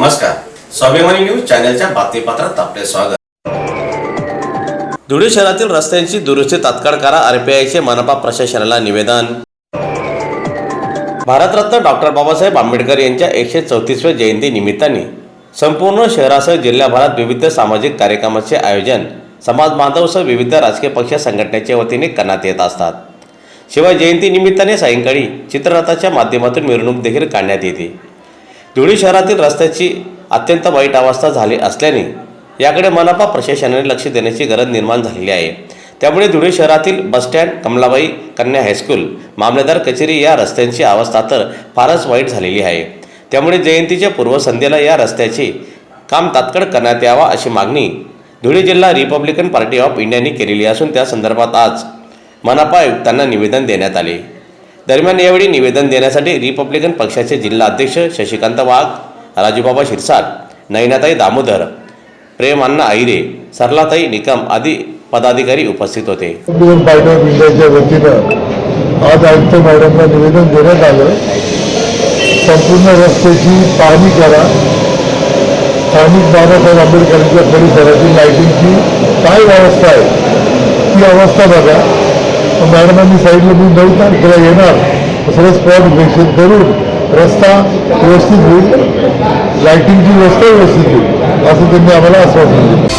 नमस्कार. स्वाभिमानी न्यूज चॅनलच्या बातमीपत्रात आपले स्वागत. धुळे शहरातील रस्त्यांची दुरुस्ती तात्काळ करा आरपीआयचे मनपा प्रशासनाला निवेदन. भारतरत्न डॉक्टर बाबासाहेब आंबेडकर यांच्या एकशे चौतीसव्या जयंती निमित्ताने संपूर्ण शहरासह जिल्ह्याभरात विविध सामाजिक कार्यक्रमाचे आयोजन समाज बांधवसह विविध राजकीय पक्ष संघटनेच्या वतीने करण्यात येत असतात. शिवाय जयंती निमित्ताने सायंकाळी चित्ररथाच्या माध्यमातून मिरवणूक देखील काढण्यात येते. धुळे शहरातील रस्त्याची अत्यंत वाईट अवस्था झाली असल्याने याकडे मनपा प्रशासनाने लक्ष देण्याची गरज निर्माण झालेली आहे. त्यामुळे धुळे शहरातील बसस्टँड कमलाबाई कन्या हायस्कूल मामलेदार कचेरी या रस्त्यांची अवस्था तर फारच वाईट झालेली आहे. त्यामुळे जयंतीच्या पूर्वसंध्येला या रस्त्याचे काम तात्काळ करण्यात यावा अशी मागणी धुळे जिल्हा रिपब्लिकन पार्टी ऑफ इंडियाने केलेली असून त्या संदर्भात आज मनपा आयुक्तांना निवेदन देण्यात आले. दरम्यान यावेळी निवेदन देण्यासाठी रिपब्लिकन पक्षाचे जिल्हा अध्यक्ष शशिकांत वाघ राजूबाबा शिरसाट नयनाताई दामोदर प्रेम आहिरे सरलाताई निकम आदी पदाधिकारी उपस्थित होते. रिपब्लिकन इंडियाच्या वतीनं आज आयुक्त मॅडमला निवेदन देण्यात आलं. संपूर्ण रस्त्याची पाहणी करा. स्थानिक बाबासाहेब आंबेडकरांच्या परिसरातील लाईटिंगची काय व्यवस्था आहे? ती अवस्था बघा. मॅडमांनी साईडला मी नव्हता किंवा येणार. सगळं स्पॉट घोषित करून रस्ता व्यवस्थित होईल. लाईटिंगची व्यवस्था व्यवस्थित होईल. असं त्यांनी आम्हाला आश्वासन दिलं.